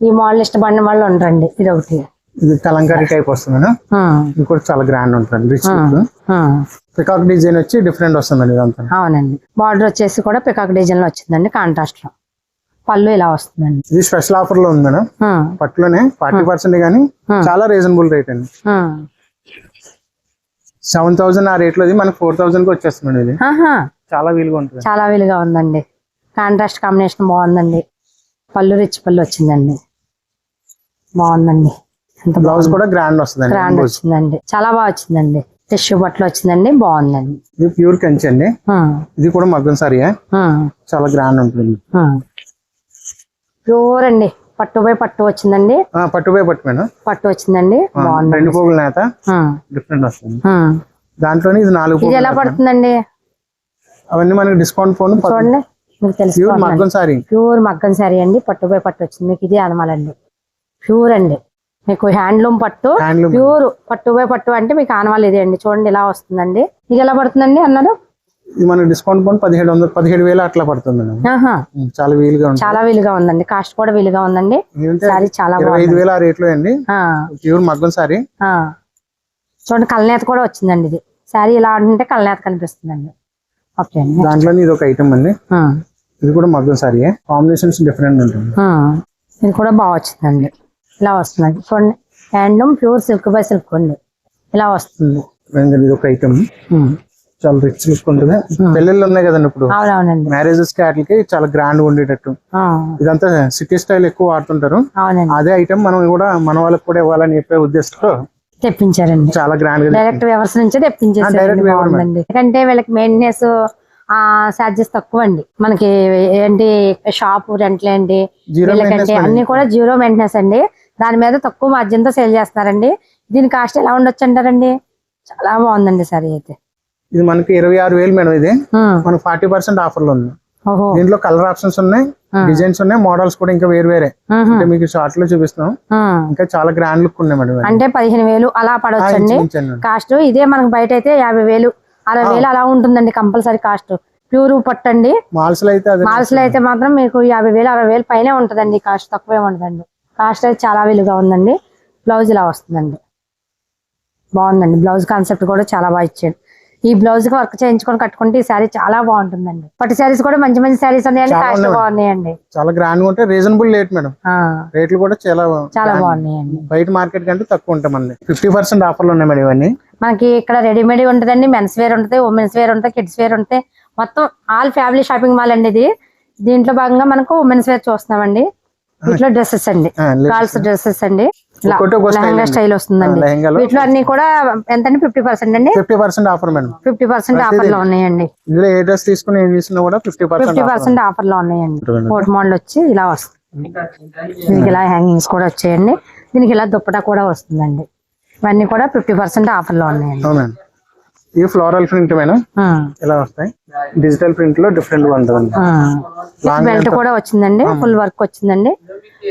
B: ఈ మోడల్ ఇష్టపడిన వాళ్ళు ఉండరండి. ఇది ఒకటి.
A: ఇది కలంకారీ టైప్ వస్తుంది ఇది కూడా చాలా గ్రాండ్ ఉంటుంది రిచ్. పికాక్ డిజైన్ వచ్చి డిఫరెంట్ వస్తుందండి ఇదంతా.
B: అవునండి. బార్డర్ వచ్చేసి కూడా పికాక్ డిజైన్లో వచ్చిందండి కాంట్రాస్ట్లో. పళ్ళు ఇలా వస్తుందండి.
A: ఇది స్పెషల్ ఆఫర్లో ఉంది పట్టులోనే ఫార్టీ పర్సెంట్ కానీ చాలా రీజనబుల్ రేట్ అండి. సెవెన్ థౌసండ్ ఆ రేట్లో మనకి ఫోర్ థౌసండ్కి వచ్చేస్తుంది ఇది చాలా వీలుగా ఉంటుంది.
B: చాలా వీలుగా ఉందండి. కాంట్రాస్ట్ కాంబినేషన్ బాగుందండి. పళ్ళు రిచ్ పళ్ళు వచ్చిందండి. బాగుందండి.
A: బ్లౌజ్ కూడా గ్రాండ్ వస్తుందండి.
B: గ్రాండ్ వచ్చిందండి. చాలా బాగా వచ్చిందండి. టిష్యూ బట్టలు వచ్చిందండి. బాగుందండి.
A: ఇది ప్యూర్ కంచి అండి. ఇది కూడా మగ్గం సారీ చాలా గ్రాండ్ ఉంటుంది.
B: ప్యూర్ అండి. పట్టు బై పట్టు వచ్చిందండి.
A: ఆ, పట్టుపోయి పట్టు మేడం.
B: పట్టు వచ్చిందండి.
A: ఆ,
B: బాగుందండి.
A: రెండు పోగుల నేత. డిఫరెంట్ వస్తుంది. దాంట్లోనే ఇది నాలుగు
B: ఇది ఎలా పడుతుందండి?
A: అవన్నీ మనకి డిస్కౌంట్ ఫోన్
B: చూడండి మీకు
A: ప్యూర్
B: తెలుసుకోవాలి
A: మగ్గం సారీ
B: ప్యూర్ మగ్గం శారీ అండి. పట్టు బై పట్టు వచ్చింది. మీకు ఇది అనమాలండి. ప్యూర్ అండి. మీకు హ్యాండ్లూమ్ పట్టు. ప్యూర్ పట్టు బై పట్టు అంటే మీకు ఆనవాళ్ళు ఇదే అండి. చూడండి ఇలా వస్తుందండి. ఇది ఎలా పడుతుందండి అన్నారు?
A: ఇది మనకి డిస్కౌంట్ ఫోన్ పదిహేడు వందలు పదిహేడు వేలు అట్లా పడుతుంది చాలా వీలుగా ఉంటుంది.
B: చాలా వీలుగా ఉందండి. కాస్ట్ కూడా వీలుగా ఉందండి. శారీ చాలా
A: ఐదు వేలు ఆ రేట్లో అండి. ప్యూర్ మగ్గం సారీ.
B: చూడండి కలనేత కూడా వచ్చిందండి ఇది. శారీ ఇలా ఉంటే కలనేత కనిపిస్తుందండి. ఓకే అండి.
A: దాంట్లోనే ఇది ఒక ఐటమ్ అండి. ఇది కూడా మగ్గం సారీ కాంబినేషన్స్ డిఫరెంట్ ఉంటుంది.
B: ఇది కూడా బాగా వచ్చిందండి. ఇలా వస్తుందండి చూడండి handloom pure silk by silk అండి. ఇలా వస్తుంది.
A: ఇది ఒక ఐటమ్. చాలా రిచ్ లుక్ ఉంటుంది. పెళ్ళిళ్ళు ఉన్నాయి కదండి ఇప్పుడు. మ్యారేజెస్కి వాటికి చాలా గ్రాండ్ ఉండేటట్టు. ఇదంతా సిటీ స్టైల్ ఎక్కువ వాడుతుంటారు.
B: అవునండి.
A: అదే ఐటమ్ మనం కూడా మన వాళ్ళకి కూడా ఇవ్వాలని చెప్పే ఉద్దేశంతో
B: తెప్పించారండి.
A: చాలా గ్రాండ్గా
B: డైరెక్ట్ వ్యవస్థ నుంచే. బాగుందండి. ఎందుకంటే వీళ్ళకి మెయింటెనెన్స్ ఆ చార్జెస్ తక్కువ అండి మనకి ఏంటి షాప్ రెంట్లు
A: జీరో
B: వీళ్ళకంటే అన్ని కూడా జీరో మెయింటెనెన్స్ అండి. దాని మీద తక్కువ మార్జిన్తో సేల్ చేస్తున్నారండి. దీని కాస్ట్ ఎలా ఉండొచ్చు అంటారండి? చాలా బాగుందండి సరే అయితే
A: ఇది మనకి ఇరవై ఆరు వేలు మేడం ఇది. మనకి ఫార్టీ పర్సెంట్ ఆఫర్లు ఉంది దీంట్లో కలర్ ఆప్షన్స్ ఉన్నాయి డిజైన్స్ ఉన్నాయి మోడల్స్ కూడా ఇంకా వేరు వేరే. అంటే మీకు షార్ట్లో చూపిస్తున్నాం.
B: ఉమ్.
A: ఇంకా చాలా గ్రాండ్ లుక్ ఉన్నాయి మేడం.
B: అంటే పదిహేను వేలు అలా పడవచ్చండి. కాస్ట్ ఇదే మనకు బయట అయితే యాభై వేలు అరవై వేలు అలా ఉంటుందండి కంపల్సరీ కాస్ట్. ప్యూర్ పట్టండి.
A: మాల్స్లో అయితే
B: మాల్స్లో అయితే మాత్రం మీకు యాభై వేలు అరవై వేలు పైనే ఉంటుందండి. కాస్ట్ తక్కువే ఉండదండి. కాస్ట్ అయితే చాలా విలుగా ఉందండి. బ్లౌజ్ ఇలా వస్తుందండి. బాగుందండి. బ్లౌజ్ కాన్సెప్ట్ కూడా చాలా బాగా ఇచ్చాడు ఈ బ్లౌజ్కి వర్క్ చేయించుకొని కట్టుకుంటే ఈ శారీ చాలా బాగుంటుందండి. పట్టు శారీస్ కూడా మంచి మంచి శారీస్ ఉన్నాయండి
A: చాలా
B: కాస్ట్. బాగున్నాయండి.
A: చాలా గ్రాండ్గా ఉంటాయి రీజనబుల్ రేట్ మేడం. రేట్లు కూడా చాలా
B: చాలా. బాగున్నాయండి.
A: బయట మార్కెట్ కంటే తక్కువ ఉంటాయి మనది ఫిఫ్టీ పర్సెంట్ ఆఫర్లు ఉన్నాయి మేడం ఇవన్నీ.
B: మనకి ఇక్కడ రెడీమేడ్ ఉంటుందండి మెన్స్ వేర్ ఉంటుంది ఉమెన్స్ వేర్ ఉంటుంది కిడ్స్ వేర్ ఉంటాయి మొత్తం ఆల్ ఫ్యామిలీ షాపింగ్ మాల్ అండి ఇది. దీంట్లో భాగంగా మనకు ఉమెన్స్ వేర్ చూస్తున్నామండి. వీటిలో డ్రెస్సెస్ అండి. గర్ల్స్ డ్రెస్సెస్ అండి. లెహంగా. స్టైల్ వస్తుందండి. వీటిలో అన్ని కూడా ఎంత ఫిఫ్టీ పర్సెంట్ అండి?
A: Fifty percent offer madam.
B: Fifty percent ఆఫర్లో ఉన్నాయండి.
A: ఇందులో ఏ డ్రెస్ తీసుకుని ఏం తీసుకున్నా కూడా ఫిఫ్టీ
B: ఫిఫ్టీ
A: పర్సెంట్
B: ఆఫర్లో ఉన్నాయండి. కోట్ మోడల్ వచ్చి ఇలా వస్తుంది. దీనికి ఇలా హ్యాంగింగ్స్ కూడా వచ్చాయండి. దీనికి ఇలా దుప్పటా కూడా వస్తుందండి. ఇవన్నీ కూడా ఫిఫ్టీ పర్సెంట్ ఆఫర్లో ఉన్నాయండి
A: ఇది ఫ్లోరల్ ప్రింట్ మేడం. ఇలా వస్తాయి? డిజిటల్ ప్రింట్లో డిఫరెంట్గా ఉంటుందండి.
B: ఉమ్. బెల్ట్ కూడా వచ్చిందండి. ఫుల్ వర్క్ వచ్చిందండి.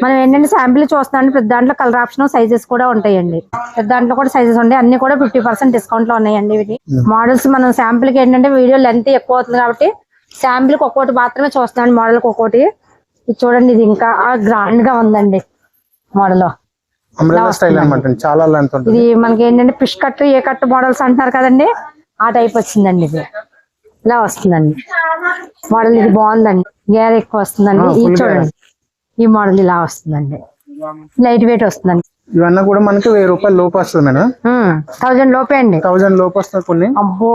B: మనం ఏంటంటే శాంపిల్ చూస్తున్నాం ప్రతి దాంట్లో కలర్ ఆప్షన్ సైజెస్ కూడా ఉంటాయండి. ప్రతి దాంట్లో కూడా సైజెస్ ఉంటాయి. అన్ని కూడా ఫిఫ్టీ పర్సెంట్ డిస్కౌంట్లో ఉన్నాయండి ఇవి మోడల్స్ మనం శాంపిల్కి ఏంటంటే వీడియో లెంత్ ఎక్కువ అవుతుంది కాబట్టి శాంపిల్కి ఒక్కోటి మాత్రమే చూస్తున్నాం మోడల్కి ఒక్కోటి. ఇది చూడండి ఇది ఇంకా గ్రాండ్గా ఉందండి మోడల్.
A: చాలా
B: ఇది మనకి ఏంటంటే fish cut A cut models అంటున్నారు కదండి? ఆ టైప్ వచ్చిందండి ఇది. ఇలా వస్తుందండి. మోడల్ ఇది బాగుందండి. గేర్ ఎక్కువ వస్తుందండి.
A: ఆ,
B: ఇది చూడండి. ఈ మోడల్ ఇలా వస్తుందండి. లైట్ వెయిట్ వస్తుందండి.
A: ఇవన్నీ కూడా మనకి వెయ్యి రూపాయలు లోపు వస్తుంది మేడం.
B: థౌజండ్ లోపే అండి.
A: థౌజండ్ లోపు వస్తుంది కొన్ని.
B: అబ్బో!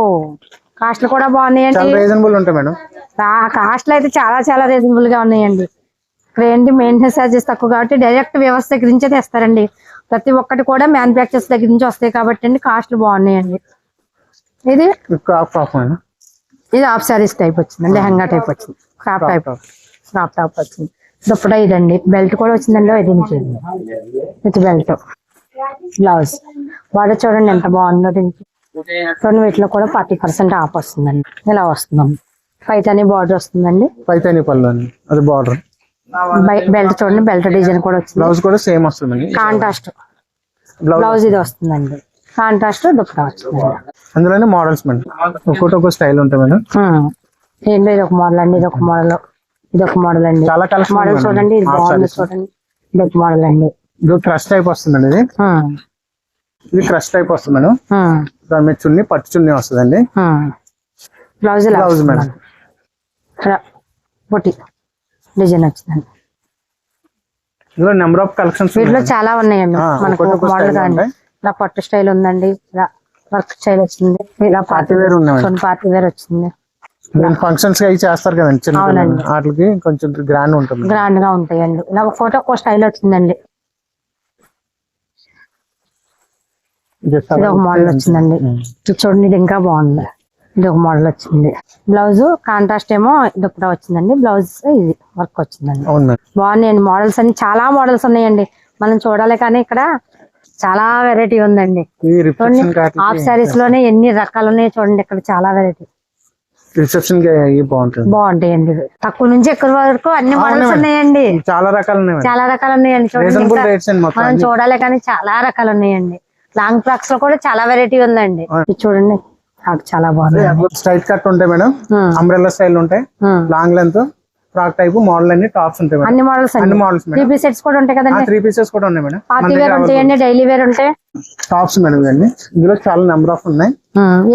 B: కాస్ట్లు కూడా బాగున్నాయండి.
A: రీజనబుల్ ఉంటాయి మేడం.
B: కాస్ట్లు అయితే చాలా చాలా రీజనబుల్గా ఉన్నాయండి. ఇక్కడ ఏంటి మెయింటెనెన్స్ చార్జెస్ తక్కువ కాబట్టి డైరెక్ట్ వ్యవస్థ దగ్గర నుంచే తెస్తారండి. ప్రతి ఒక్కటి కూడా మ్యానుఫ్యాక్చర్స్ దగ్గర నుంచి వస్తాయి కాబట్టి అండి కాస్ట్లు బాగున్నాయండి. ఇది? ఇది హాఫ్ శారీస్ టైప్ వచ్చింది లెహంగా టైప్ వచ్చింది. క్రాప్ టైప్ క్రాప్ టాప్ వచ్చింది. దుప్పట ఇదండి బెల్ట్ కూడా వచ్చిందండి దీనికి విత్ బెల్ట్. బ్లౌజ్. బార్డర్ చూడండి ఎంత బాగుందో దీనికి. రెండు వీటిలో కూడా ఫార్టీ పర్సెంట్ ఆఫ్ వస్తుందండి. ఇలా వస్తున్నాం. పైతాని బార్డర్ వస్తుందండి.
A: పైతాని పళ్ళు అండి. అది బార్డర్.
B: బెల్ట్ చూడండి బెల్ట్ డిజైన్ కూడా వచ్చింది.
A: బ్లౌజ్ కూడా సేమ్ వస్తుందండి.
B: కాంట్రాస్ట్.
A: బ్లౌజ్
B: ఇది వస్తుందండి. కాంట్రాస్ట్ దుప్పట వచ్చిందండి
A: అందులోనే మోడల్స్ మేడం. ఒక్కొక్కటి ఒక స్టైల్ ఉంటాయి మేడం.
B: ఏంటో ఇది ఒక మోడల్ అండి ఇది ఒక మోడల్. ఇది ఒక మోడల్ అండి.
A: చాలా కలెక్షన్
B: మోడల్ చూడండి ఇది బాగుంది చూడండి. ఇది ఒక మోడల్ అండి.
A: ఇది క్రష్ టైప్ వస్తుందండి ఇది. ఇది క్రష్ టైప్ వస్తుంది మేడం. దాని మీద చున్ని పట్టు చున్ని వస్తుందండి.
B: ఉమ్. Blouse
A: blouse madam.
B: డిజైన్ వచ్చిందండి
A: ఇందులో నెంబర్ ఆఫ్ కలెక్షన్స్
B: వీటిలో చాలా ఉన్నాయండి. మనకు మోడల్ కానీ. ఇలా పట్టు స్టైల్ ఉందండి ఇలా వర్క్ స్టైల్ వచ్చింది ఇలా పార్టీ
A: ఉన్నాయి.
B: పార్టీ వేర్ వచ్చింది.
A: ఫంక్షన్స్ అవి చేస్తారు కదండి చిన్న. వాటికి కొంచెం గ్రాండ్ ఉంటుంది.
B: గ్రాండ్గా ఉంటాయండి. ఇలా ఫోటో ఒక స్టైల్ వచ్చిందండి.
A: ఇది
B: ఇది ఒక మోడల్ వచ్చిందండి. ఇది చూడండి ఇది ఇంకా బాగుంది. ఇది ఒక మోడల్ వచ్చింది. బ్లౌజ్ కాంట్రాస్ట్ ఏమో దుప్పటా వచ్చిందండి. బ్లౌజ్ ఇది వర్క్ వచ్చిందండి. బాగున్నాయండి మోడల్స్ అన్ని. చాలా మోడల్స్ ఉన్నాయండి. మనం చూడాలి కానీ ఇక్కడ చాలా వెరైటీ ఉందండి. చూడండి హాఫ్ శారీస్లోనే ఎన్ని రకాలు ఉన్నాయో చూడండి ఇక్కడ చాలా వెరైటీ
A: రిసెప్షన్కి బాగుంటుంది.
B: బాగుంటాయండి. తక్కువ నుంచి ఎక్కువ వరకు అన్ని మోడల్స్ ఉన్నాయండి.
A: చాలా రకాలు ఉన్నాయి
B: చాలా రకాలు ఉన్నాయండి చూడండి. మనం చూడాలి కానీ చాలా రకాలు ఉన్నాయండి. లాంగ్ ఫ్రాక్స్లో కూడా చాలా వెరైటీ ఉందండి. చూడండి. నాకు చాలా బాగుంది.
A: స్ట్రైట్ కట్ ఉంటాయి మేడం. అంబ్రెల్లా స్టైల్ ఉంటాయి. Long length frock type model అన్ని టాప్స్ ఉంటాయి
B: అన్ని మోడల్స్
A: అన్ని మోడల్స్
B: త్రీ పీస్ సెట్స్ కూడా ఉంటాయి కదండి?
A: త్రీ పీసెస్ కూడా ఉన్నాయి మేడం.
B: పార్టీ వేర్ ఉంటాయండి డైలీ వేర్ ఉంటాయి?
A: టాప్స్ మేడం ఇవన్నీ. ఇందులో చాలా నెంబర్ ఆఫ్ ఉన్నాయి.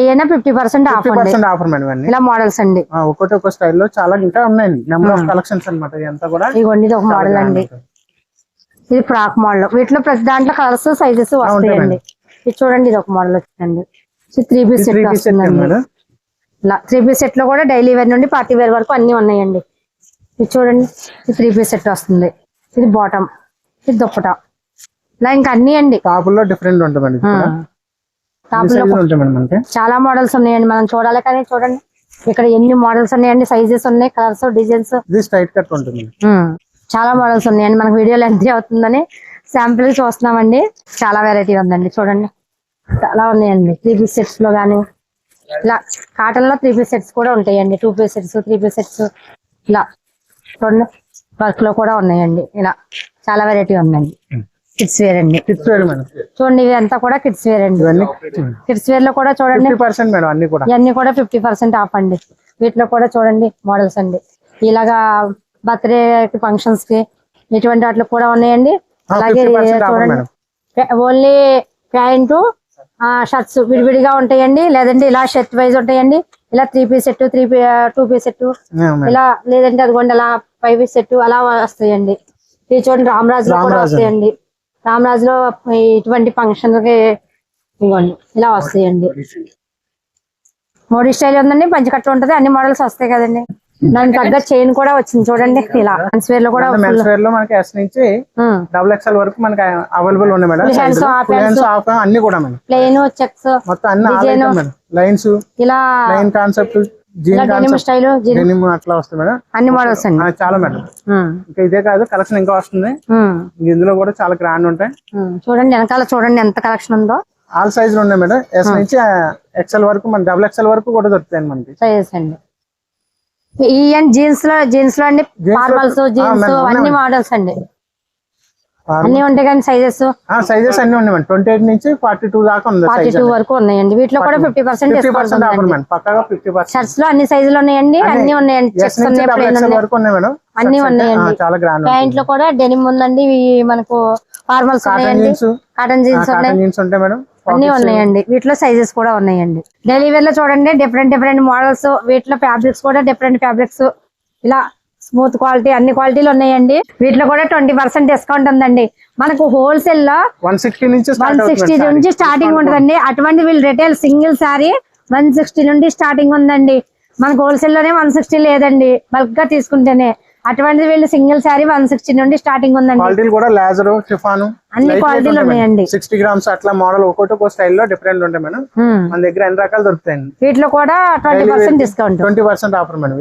B: ఏమైనా ఫిఫ్టీ పర్సెంట్ ఆఫ్
A: ఫిఫ్టీ
B: అండి
A: పర్సెంట్ ఆఫర్ మేడం
B: ఇలా మోడల్స్ అండి.
A: ఆ, ఒక్కొక్కటి ఒక్క స్టైల్లో చాలా ఇంకా ఉన్నాయండి. నెంబర్ ఆఫ్ కలెక్షన్స్ అన్నమాట ఇదంతా కూడా.
B: ఇది ఒక మోడల్ అండి. ఇది ఫ్రాక్ మోడల్. వీటిలో ప్రతి దాంట్లో కలర్స్ సైజెస్ వస్తాయండి. ఇది చూడండి ఇది ఒక మోడల్ వచ్చిందండి. త్రీ పీస్ సెట్ వస్తుందండి.
A: మేడం.
B: ఇలా త్రీ పీస్ సెట్లో కూడా డైలీ వేర్ నుండి పార్టీ వేర్ వరకు అన్ని ఉన్నాయండి. ఇది చూడండి ఇది త్రీ పీస్ సెట్ వస్తుంది. ఇది బాటమ్ ఇది దుప్పట. ఇలా ఇంకా అన్ని అండి.
A: టాపుల్లో డిఫరెంట్ ఉంటుంది మేడం ఇది కూడా.
B: టాప్
A: ఈ
B: లో
A: size ఉంటాయి మేడం మనకి.
B: చాలా మోడల్స్ ఉన్నాయండి. మనం చూడాలి కానీ చూడండి. ఇక్కడ ఎన్ని మోడల్స్ ఉన్నాయండి? సైజెస్ ఉన్నాయి కలర్స్ డిజైన్స్
A: కట్ ఉంటుంది.
B: చాలా మోడల్స్ ఉన్నాయండి. మనకు వీడియో లెంత్ అవుతుందని శాంపిల్ చూస్తున్నామండి. చాలా వెరైటీ ఉందండి. చూడండి. చాలా ఉన్నాయండి. త్రీ పీస్ సెట్స్లో కానీ ఇలా కాటన్లో త్రీ పీస్ సెట్స్ కూడా ఉంటాయండి. Two piece sets three piece sets ఇలా. చూడండి. వర్క్లో కూడా ఉన్నాయండి. ఇలా చాలా వెరైటీ ఉందండి. కిడ్స్ వేర్ అండి.
A: Kids wear madam.
B: చూడండి ఇవి అంతా కూడా కిడ్స్ వేర్ అండి.
A: ఇవన్నీ
B: కిడ్స్ వేర్లో కూడా చూడండి.
A: ఫిఫ్టీ పర్సెంట్ మేడం అన్ని కూడా.
B: ఇవన్నీ కూడా ఫిఫ్టీ పర్సెంట్ ఆఫ్ అండి. వీటిలో కూడా చూడండి మోడల్స్ అండి. ఇలాగా బర్త్డే ఫంక్షన్స్కి ఇటువంటి వాటిలో కూడా ఉన్నాయండి. అలాగే
A: 50% ఆఫర్
B: చూడండి.
A: మేడం.
B: ఓన్లీ ప్యాంటు షర్ట్స్ విడివిడిగా ఉంటాయండి. లేదంటే ఇలా షర్ట్ వైజ్ ఉంటాయండి. ఇలా three piece set three two piece set. ఇలా లేదంటే అదిగోండి అలా ఫైవ్ సెట్ అలా వస్తాయండి. ఇది చూడండి రామరాజు లో కూడా. వస్తాయండి. రామరాజు లో ఇటువంటి ఫంక్షన్కి ఇదిగోండి ఇలా వస్తాయండి. మోడీ స్టైల్ ఉందండి పంచకట్టు ఉంటది అన్ని మోడల్స్ వస్తాయి కదండి. దానికి తగ్గ చైన్ కూడా వచ్చింది చూడండి ఇలా వేర్లో కూడా
A: మెన్స్ వేర్లో మనకి ఎస్ నుంచి డబుల్ ఎక్స్ఎల్ వరకు మనకి అవైలబుల్ ఉన్నాయి మేడం. అన్ని కూడా
B: ప్లెయిన్ చెక్స్
A: మొత్తం అన్ని లైన్స్
B: ఇలా
A: లైన్ కాన్సెప్ట్
B: స్టైల్
A: అట్లా వస్తుంది మేడం.
B: అన్ని మోడల్స్ అండి.
A: చాలా మేడం. ఇంకా ఇదే కాదు కలెక్షన్ ఇంకా వస్తుంది. ఇందులో కూడా చాలా గ్రాండ్ ఉంటాయి.
B: చూడండి వెనకాల చూడండి ఎంత కలెక్షన్ ఉందో.
A: ఆల్ సైజులు ఉన్నాయి మేడం. ఎస్ నుంచి ఎక్స్ఎల్ వరకు మన డబుల్ ఎక్స్ఎల్ వరకు కూడా దొరుకుతాయి మనకి.
B: సైజెస్ అండి. ఈ జీన్స్లో జీన్స్లో అండి ఫార్మల్స్ జీన్స్ అన్ని. మోడల్స్ అండి. అన్ని ఉంటాయి కానీ సైజెస్
A: సైజెస్ అన్ని ఉన్నాయి ట్వంటీ ఎయిట్ నుంచి ఫార్టీ టూ దాకా ఉంది
B: ఫార్టీ టూ వరకు ఉన్నాయండి. వీటిలో కూడా ఫిఫ్టీ పర్సెంట్ షర్ట్స్లో అన్ని సైజులు ఉన్నాయండి. అన్ని ఉన్నాయండి. అన్ని ఉన్నాయండి. ప్యాంట్లో కూడా డెనిమ్ ఉందండి. మనకు ఫార్మల్స్
A: కాటన్
B: ఉన్నాయండి.
A: జీన్స్
B: కాటన్ జీన్స్ ఉన్నాయి. అన్ని ఉన్నాయండి. వీటిలో సైజెస్ కూడా ఉన్నాయండి. డైలీ వేర్లో చూడండి డిఫరెంట్ డిఫరెంట్ మోడల్స్ వీటిలో ఫ్యాబ్రిక్స్ కూడా డిఫరెంట్ ఫ్యాబ్రిక్స్ ఇలా స్మూత్ క్వాలిటీ అన్ని క్వాలిటీలు ఉన్నాయండి. వీటిలో కూడా ట్వంటీ పర్సెంట్ డిస్కౌంట్ ఉందండి. మనకు హోల్సేల్లో
A: వన్ సిక్స్టీ నుంచి
B: వన్ సిక్స్టీ నుంచి స్టార్టింగ్ ఉంటుందండి. అటువంటి వీళ్ళు retail single sari one sixty నుండి స్టార్టింగ్ ఉందండి. మనకు హోల్సేల్లోనే వన్ సిక్స్టీ లేదండి. బల్క్గా తీసుకుంటేనే. అటువంటిది వీళ్ళు సింగిల్ శారీ వన్ సిక్స్టీ నుండి స్టార్టింగ్ ఉందండి.
A: క్వాలిటీలు కూడా లేజర్
B: అన్ని క్వాలిటీలు ఉన్నాయండి.
A: సిక్స్టీ గ్రామ్స్ అట్లా మోడల్ ఒక్కొక్కటి ఒక్కో స్టైల్లో డిఫరెంట్ ఉంటాయి మేడం. మన దగ్గర ఎన్ని రకాలు దొరుకుతాయండి?
B: వీటిలో కూడా twenty percent discount
A: twenty percent offer madam.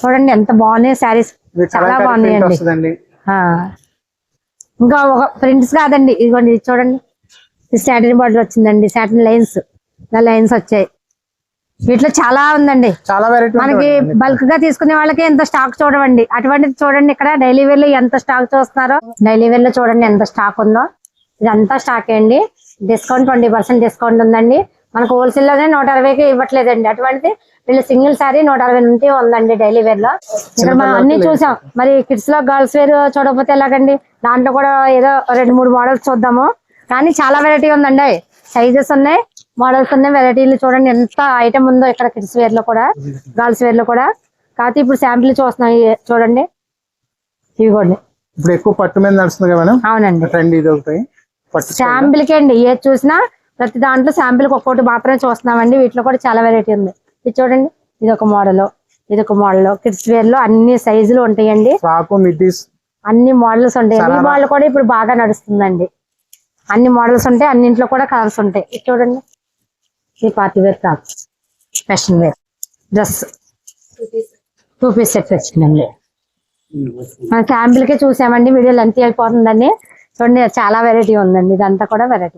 B: చూడండి ఎంత బాగున్నాయి శారీస్. చాలా బాగున్నాయండి. ఇంకా ఒక ప్రింట్స్ కాదండి ఇదిగోండి ఇది చూడండి. ఇది సాటిన్ బార్డర్ వచ్చిందండి సాటిన్ లైన్స్ లైన్స్ వచ్చాయి. వీటిలో చాలా ఉందండి.
A: చాలా వెరైటీ
B: మనకి బల్క్గా తీసుకునే వాళ్ళకి ఎంత స్టాక్ చూడవండి అటువంటిది చూడండి ఇక్కడ డైలీ వేర్లో ఎంత స్టాక్ చూస్తున్నారో. డైలీ వేర్లో చూడండి ఎంత స్టాక్ ఉందో. ఇదంతా స్టాక్ అండి. డిస్కౌంట్ ట్వంటీ పర్సెంట్ డిస్కౌంట్ ఉందండి. మనకు హోల్సేల్లోనే నూట అరవైకి ఇవ్వట్లేదండి. అటువంటిది వీళ్ళు సింగిల్ సారీ నూట అరవై నుండి ఉందండి డైలీ వేర్లో. ఇక్కడ మనం అన్ని చూసాం. మరి కిడ్స్లో గర్ల్స్ వేర్ చూడకపోతే ఎలాగండి? దాంట్లో కూడా ఏదో రెండు మూడు మోడల్స్ చూద్దాము. కానీ చాలా వెరైటీ ఉందండి. సైజెస్ ఉన్నాయి మోడల్స్ ఉన్నాయి. వెరైటీలు చూడండి. ఎంత ఐటమ్ ఉందో ఇక్కడ కిడ్స్ వేర్లో కూడా గర్ల్స్ వేర్లో కూడా. కాకపోతే ఇప్పుడు శాంపిల్ చూస్తున్నాం ఇవి చూడండి ఇవిగోండి
A: ఇప్పుడు ఎక్కువ పట్టు మీద నడుస్తుంది కదా మేడం?
B: అవునండి.
A: ట్రెండ్ ఇది ఒకటి.
B: శాంపిల్కి అండి. ఏది చూసినా ప్రతి దాంట్లో శాంపిల్ ఒక్కొక్కటి మాత్రమే చూస్తున్నామండి. వీటిలో కూడా చాలా వెరైటీ ఉంది. ఇది చూడండి ఇది ఒక మోడల్ ఇది ఒక మోడల్. కిడ్స్ వేర్లో అన్ని సైజులు ఉంటాయండి. అన్ని మోడల్స్ ఉంటాయి. ఈ మోడల్ కూడా ఇప్పుడు బాగా నడుస్తుందండి. అన్ని మోడల్స్ ఉంటాయి అన్నింట్లో కూడా కలర్స్ ఉంటాయి. ఇది చూడండి. ఈ party wear frock fashion wear. Dress two piece set వచ్చిందండి. మన క్యాంపిల్కి చూసామండి వీడియో లెంత్ అయిపోతుందండి. చూడండి చాలా వెరైటీ ఉందండి. ఇదంతా కూడా వెరైటీ